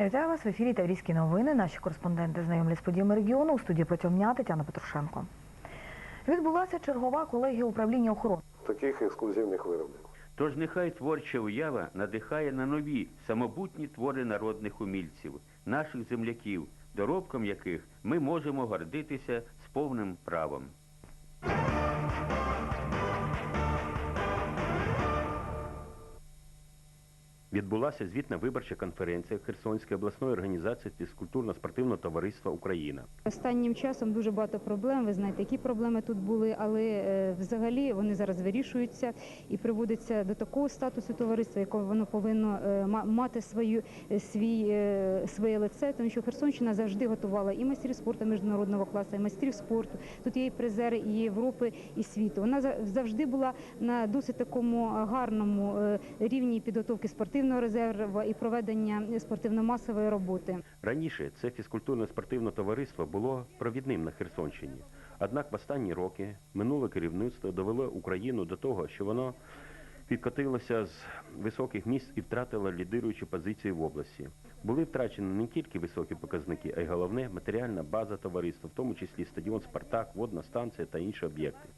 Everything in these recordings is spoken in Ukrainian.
Вітаю вас в ефірі Таврійські новини. Наші кореспонденти знайомлять з подіями регіону. У студії протягом дня Тетяна Петрушенко. Відбулася чергова колегія управління охорони. таких ексклюзивних виробів. Тож нехай творча уява надихає на нові самобутні твори народних умільців, наших земляків, доробком яких ми можемо гордитися з повним правом. Відбулася звітна виборча конференція Херсонської обласної організації фізкультурно-спортивного товариства Україна. Останнім часом дуже багато проблем. Ви знаєте, які проблеми тут були, але е, взагалі вони зараз вирішуються і приводиться до такого статусу товариства, якого воно повинно е, мати свою е, свій своє лице, тому що Херсонщина завжди готувала і майстрів спорту міжнародного класу, і майстрів спорту. Тут є і призери і Європи, і світу. Вона за- завжди була на досить такому гарному рівні підготовки спортивного резерву і проведення спортивно-масової роботи. Раніше це фізкультурно-спортивне товариство було провідним на Херсонщині. Однак в останні роки минуле керівництво довело Україну до того, що воно підкотилося з високих місць і втратило лідируючу позицію в області. Були втрачені не тільки високі показники, а й головне матеріальна база товариства, в тому числі стадіон Спартак, водна станція та інші об'єкти.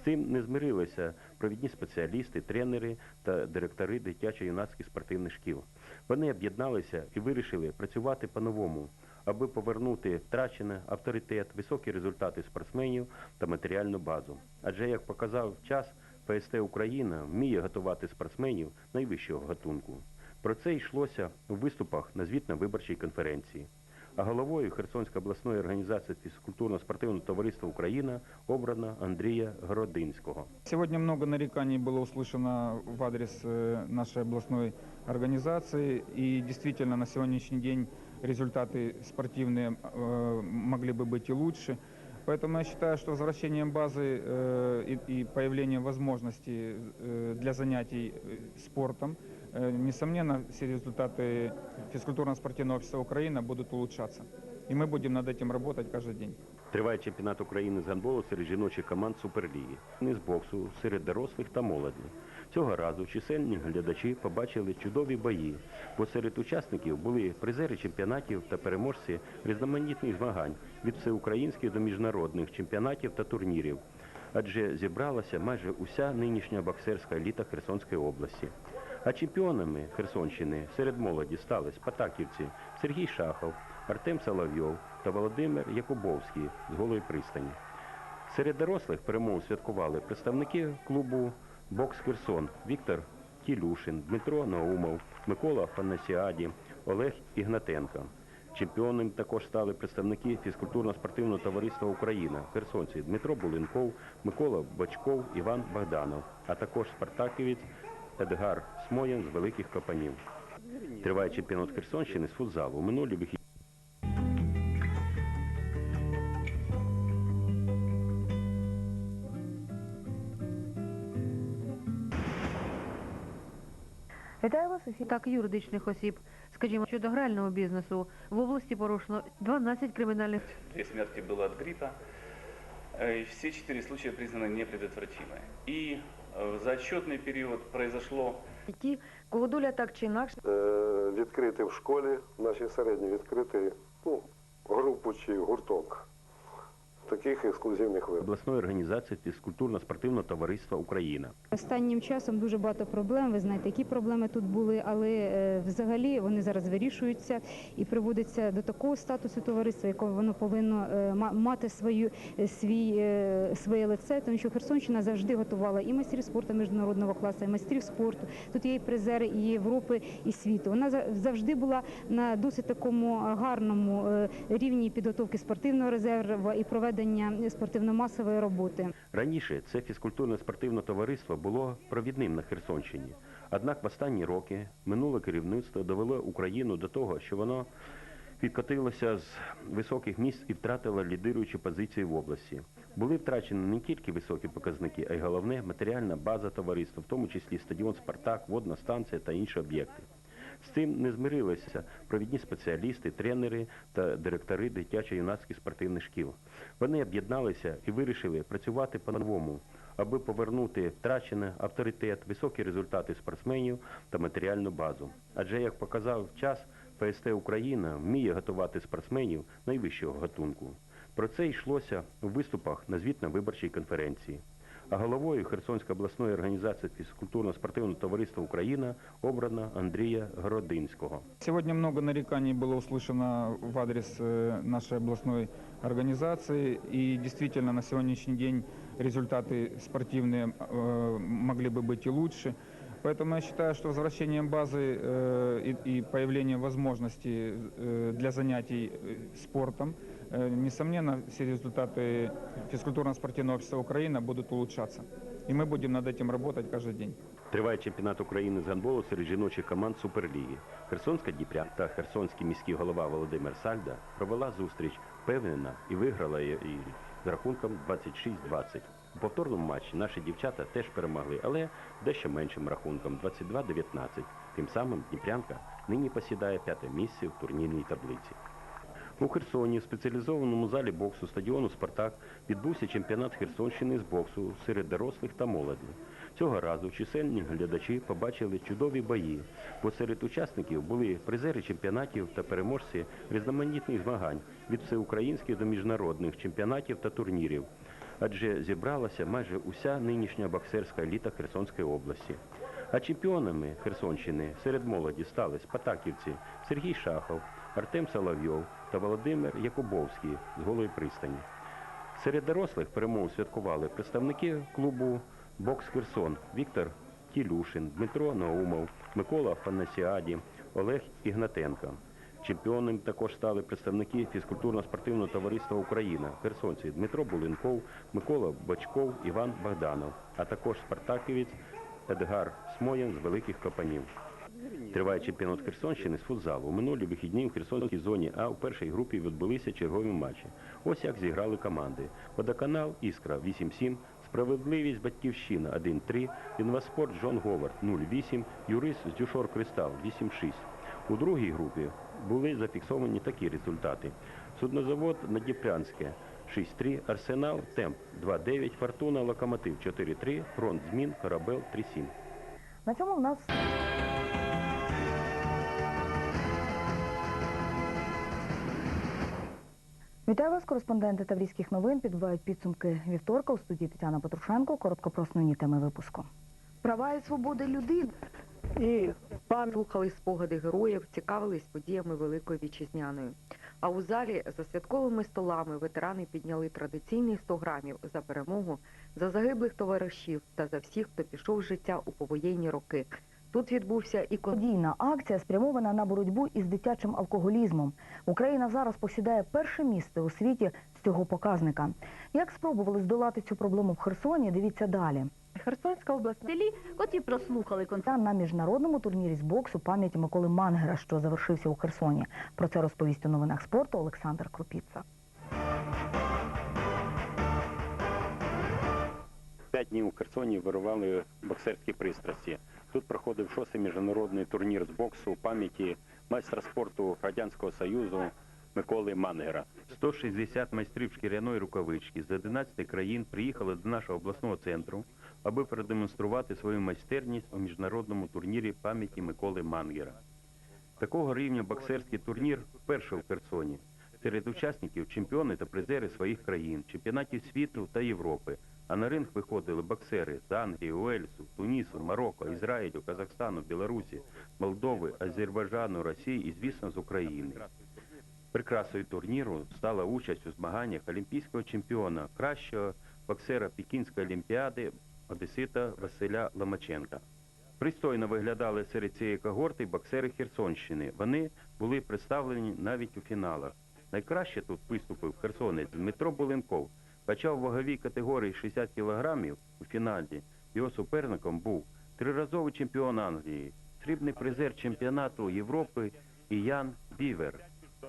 З цим не змирилися провідні спеціалісти, тренери та директори дитячо-юнацьких спортивних шкіл. Вони об'єдналися і вирішили працювати по-новому, аби повернути втрачене авторитет, високі результати спортсменів та матеріальну базу. Адже, як показав час, ПСТ Україна вміє готувати спортсменів найвищого гатунку. Про це йшлося у виступах на звітно-виборчій конференції. А головою Херсонської обласної організації фізкультурно-спортивного товариства Україна обрано Андрія Городинського. Сегодня много нареканий было услышано в адрес э, нашей областной организации. И действительно, на сегодняшний день результаты спортивные э, могли бы быть и лучше. Поэтому я считаю, что возвращением базы э, и, и появлением возможностей э, для занятий э, спортом, э, несомненно, все результаты физкультурно-спортивного общества Украины будут улучшаться. И мы будем над этим работать каждый день. Триває чемпіонат України з гандболу серед жіночих команд Суперліги. Не з боксу серед дорослих та молоді. Цього разу чисельні глядачі побачили чудові бої, бо серед учасників були призери чемпіонатів та переможці різноманітних змагань від всеукраїнських до міжнародних чемпіонатів та турнірів. Адже зібралася майже уся нинішня боксерська еліта Херсонської області. А чемпіонами Херсонщини серед молоді стали спартаківці Сергій Шахов, Артем Соловйов та Володимир Якубовський з Голої пристані. Серед дорослих перемогу святкували представники клубу Бокс Херсон Віктор Тілюшин, Дмитро Наумов, Микола Фанасіаді, Олег Ігнатенко. Чемпіонами також стали представники фізкультурно-спортивного товариства Україна, херсонці Дмитро Булинков, Микола Бачков, Іван Богданов, а також спартаківець Едгар Смоян з великих копанів. Триває чемпіонат Херсонщини з футзалу. У минулі вихідні Вітаю вас в ефірі. Так, юридичних осіб, скажімо, щодо грального бізнесу в області порушено 12 кримінальних Две смерти было от гриппа. Э, Все четыре случая признаны непредотвратимы. И э, за отчетный период произошло ті, кого доля так чи інакше. Е, відкрити в школі, в нашій середній відкрити ну, групу чи гурток таких ексклюзивних виробів. обласної організації фізкультурно-спортивного товариства Україна. Останнім часом дуже багато проблем. Ви знаєте, які проблеми тут були, але е, взагалі вони зараз вирішуються і приводиться до такого статусу товариства, якого воно повинно е, мати свою е, свій своє лице, тому що Херсонщина завжди готувала і майстрів спорту міжнародного класу, і майстрів спорту. Тут є і призери і Європи, і світу. Вона за- завжди була на досить такому гарному рівні підготовки спортивного резерву і проведення спортивно-масової роботи. Раніше це фізкультурно-спортивне товариство було провідним на Херсонщині. Однак в останні роки минуле керівництво довело Україну до того, що воно підкотилося з високих місць і втратило лідируючу позицію в області. Були втрачені не тільки високі показники, а й головне матеріальна база товариства, в тому числі стадіон Спартак, водна станція та інші об'єкти. З цим не змирилися провідні спеціалісти, тренери та директори дитячо-юнацьких спортивних шкіл. Вони об'єдналися і вирішили працювати по-новому, аби повернути втрачене авторитет, високі результати спортсменів та матеріальну базу. Адже, як показав час, ПСТ Україна вміє готувати спортсменів найвищого гатунку. Про це йшлося у виступах на звітно-виборчій конференції А головою Херсонської обласної організації фізкультурно-спортивного товариства Україна обрано Андрія Городинського. Сегодня много нареканий было услышано в адрес э, нашей областной организации. И действительно, на сегодняшний день результаты спортивные э, могли бы быть и лучше. Поэтому я считаю, что возвращением базы э, и, и появлением возможностей э, для занятий э, спортом, э, несомненно, все результаты физкультурно-спортивного общества Украины будут улучшаться. И мы будем над этим работать каждый день. Триває чемпіонат України з гандболу серед жіночих команд Суперліги. Херсонська Дніпря та Херсонський міський голова Володимир Сальда провела зустріч впевнена і виграла її з рахунком 26-20. У повторному матчі наші дівчата теж перемогли, але дещо меншим рахунком 22-19. Тим самим Дніпрянка нині посідає п'яте місце в турнірній таблиці. У Херсоні в спеціалізованому залі боксу стадіону Спартак відбувся чемпіонат Херсонщини з боксу серед дорослих та молоді. Цього разу чисельні глядачі побачили чудові бої, бо серед учасників були призери чемпіонатів та переможці різноманітних змагань від всеукраїнських до міжнародних чемпіонатів та турнірів. Адже зібралася майже уся нинішня боксерська еліта Херсонської області. А чемпіонами Херсонщини серед молоді стали спатаківці Сергій Шахов, Артем Соловйов та Володимир Якубовський з Голої пристані. Серед дорослих перемог святкували представники клубу Бокс Херсон Віктор Тілюшин, Дмитро Наумов, Микола Фанасіаді, Олег Ігнатенко. Чемпіонами також стали представники фізкультурно-спортивного товариства Україна, херсонці Дмитро Булинков, Микола Бачков, Іван Богданов, а також спартаківець Едгар Смоян з великих копанів. Триває чемпіонат Херсонщини з футзалу. У минулі вихідні у Херсонській зоні А у першій групі відбулися чергові матчі. Ось як зіграли команди. Водоканал Іскра 8-7, Справедливість Батьківщина 1-3, Інваспорт Джон Говард 0-8, Юрис Дюшор Кристал 8-6. У другій групі були зафіксовані такі результати. Суднозавод Надніпрянське 6-3, Арсенал Темп 2-9, Фортуна Локомотив 4-3, Фронт Змін Корабел 3-7. На цьому в нас Вітаю вас, кореспонденти Таврійських новин. Підбивають підсумки вівторка у студії Тетяна Петрушенко. Коротко про основні теми випуску. Права і свободи людини. І слухали спогади героїв, цікавились подіями Великої Вітчизняної. А у залі за святковими столами ветерани підняли традиційні 100 грамів за перемогу, за загиблих товаришів та за всіх, хто пішов з життя у повоєнні роки. Тут відбувся і кон... Подійна акція спрямована на боротьбу із дитячим алкоголізмом. Україна зараз посідає перше місце у світі з цього показника. Як спробували здолати цю проблему в Херсоні? Дивіться далі. Херсонська область селі, котрі прослухали концерт. На міжнародному турнірі з боксу пам'яті Миколи Мангера, що завершився у Херсоні. Про це розповість у новинах спорту Олександр Крупіца. П'ять днів у Херсоні вирували боксерські пристрасті. Тут проходив шостий міжнародний турнір з боксу у пам'яті майстра спорту Радянського Союзу Миколи Мангера. 160 майстрів шкіряної рукавички з 11 країн приїхали до нашого обласного центру, аби продемонструвати свою майстерність у міжнародному турнірі пам'яті Миколи Мангера. Такого рівня боксерський турнір вперше в Херсоні. Серед учасників чемпіони та призери своїх країн, чемпіонатів світу та Європи. А на ринг виходили боксери з Англії, Уельсу, Тунісу, Марокко, Ізраїлю, Казахстану, Білорусі, Молдови, Азербайджану, Росії і, звісно, з України. Прикрасою турніру стала участь у змаганнях олімпійського чемпіона, кращого боксера Пекінської олімпіади Одесита Василя Ломаченка. Пристойно виглядали серед цієї когорти боксери Херсонщини. Вони були представлені навіть у фіналах. Найкраще тут виступив херсонець Дмитро Буленков. Хоча в ваговій категорії 60 кілограмів у фіналі його суперником був триразовий чемпіон Англії, срібний призер чемпіонату Європи Іян Бівер.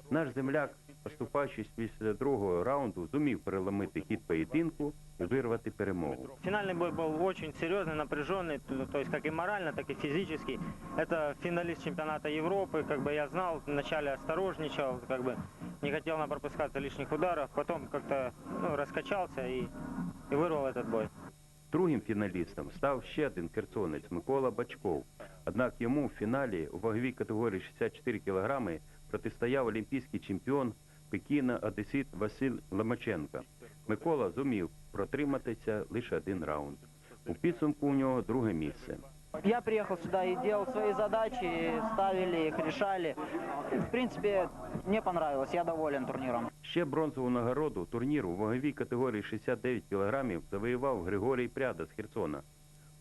Наш земляк, поступаючись після другого раунду, зумів переломити хід поєдинку вирвати перемогу. Финальный бой был очень серьезный, напряженный, то то есть как и морально, так и физически. Это финалист чемпионата Европы, как бы я знал, вначале осторожничал, как бы не хотел напропускаться лишних ударов, потом как-то ну, раскачался и, и вырвал этот бой. Другим фіналістом став ще один херсонець Микола Бачков. Однак йому в фіналі у ваговій категорії 64 кг протистояв олімпійський чемпіон Пекіна Одесит Василь Ломаченко. Микола зумів протриматися лише один раунд. У підсумку у нього друге місце. Я приехал сюда и делал свои задачи, ставили их, решали. В принципе, мне понравилось, я доволен турниром. Ще бронзову нагороду турніру у ваговій категорії 69 кг завоював Григорій Пряда з Херсона.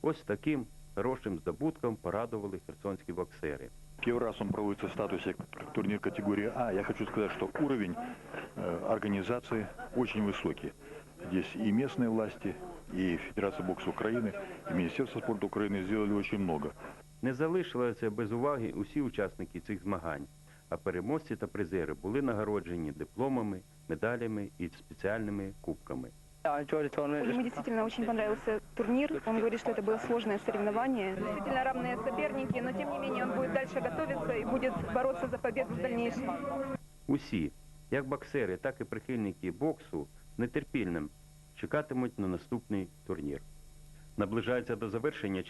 Ось таким хорошим здобутком порадували херсонські боксери. Первый раз он проводится в статусе как турнир категории А. Я хочу сказать, что уровень э, организации очень высокий. Здесь и местные власти, и Федерация бокса Украины, и Министерство спорта Украины сделали очень много. Не залишилися без уваги усі учасники цих змагань, а переможці та призери були нагороджені дипломами, медалями і спеціальними кубками. Ему действительно очень понравился турнир. Он говорит, что это было сложное соревнование. Действительно равные соперники, но тем не менее он будет дальше готовиться и будет бороться за победу в дальнейшем. Усі, як боксери, так і прихильники боксу, з нетерпільним чекатимуть на наступний турнір. Наближається до завершення чемпіонату.